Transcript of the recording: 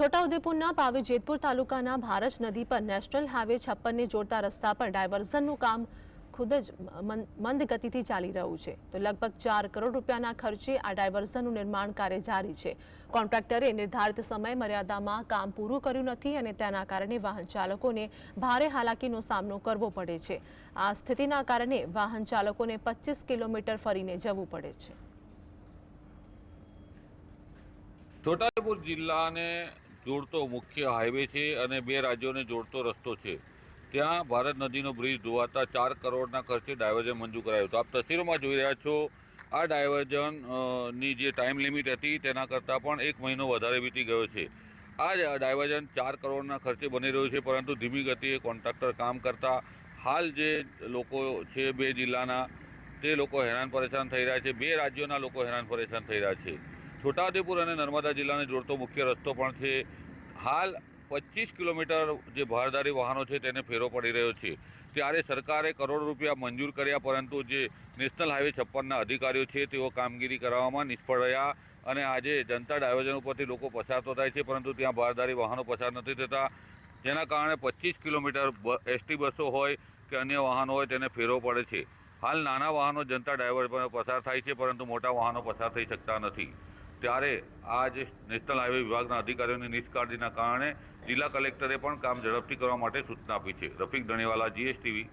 છોટાઉદેપુરના પાવી જેતપુર તાલુકાના ભારજ નદી પર નેશનલ હાઈવે છપ્પનને જોડતા રસ્તા પર ડાયવર્ઝનનું કામ ખુદ જ મંદ ગતિથી ચાલી રહ્યું છે. તો લગભગ ચાર કરોડ રૂપિયાના ખર્ચે આ ડાયવર્ઝનનું નિર્માણ કાર્ય જારી છે. કોન્ટ્રાક્ટરે નિર્ધારિત સમય મર્યાદામાં કામ પૂરું કર્યું નથી અને તેના કારણે વાહન ચાલકોને ભારે હાલાકીનો સામનો કરવો પડે છે. આ સ્થિતિના કારણે વાહન ચાલકોને પચીસ કિલોમીટર ફરીને જવું પડે છે. છોટાઉદેપુર જિલ્લાને જોડતો મુખ્ય હાઈવે છે અને બે રાજ્યોને જોડતો રસ્તો છે. ત્યાં ભારત નદીનો બ્રિજ ધોવાતા ચાર કરોડના ખર્ચે ડાયવર્ઝન મંજૂર કરાયું તો આપ તસવીરોમાં જોઈ રહ્યા છો, આ ડાયવર્ઝનની જે ટાઈમ લિમિટ હતી તેના કરતાં પણ એક મહિનો વધારે વીતી ગયો છે. આ ડાયવર્ઝન ચાર કરોડના ખર્ચે બની રહ્યું છે, પરંતુ ધીમી ગતિએ કોન્ટ્રાક્ટર કામ કરતા હાલ જે લોકો છે બે જિલ્લાના, તે લોકો હેરાન પરેશાન થઈ રહ્યા છે. બે રાજ્યોના લોકો હેરાન પરેશાન થઈ રહ્યા છે. છોટાઉદેપુર અને નર્મદા જિલ્લાને જોડતો મુખ્ય રસ્તો પણ છે. હાલ પચીસ કિલોમીટર જે ભારદારી વાહનો છે તેને ફેરો પડી રહ્યો છે. ત્યારે સરકારે કરોડ રૂપિયા મંજૂર કર્યા પરંતુ જે નેશનલ હાઈવે છપ્પનના અધિકારીઓ છે તેઓ કામગીરી કરવામાં નિષ્ફળ રહ્યા અને આજે જનતા ડાયવર્ઝન ઉપરથી લોકો પસાર તો થાય છે, પરંતુ ત્યાં ભારદારી વાહનો પસાર નથી થતા. જેના કારણે પચીસ કિલોમીટર એસટી બસો હોય કે અન્ય વાહનો હોય તેને ફેરવો પડે છે. હાલ નાના વાહનો જનતા ડ્રાઈવર પર પસાર થાય છે, પરંતુ મોટા વાહનો પસાર થઈ શકતા નથી. ત્યારે આ જે નેશનલ હાઈવે વિભાગના અધિકારીઓની નિષ્કાળજીના કારણે જિલ્લા કલેક્ટરે પણ કામ ઝડપથી કરવા માટે સૂચના આપી છે. રફીક દણીવાલા જીએસટીવી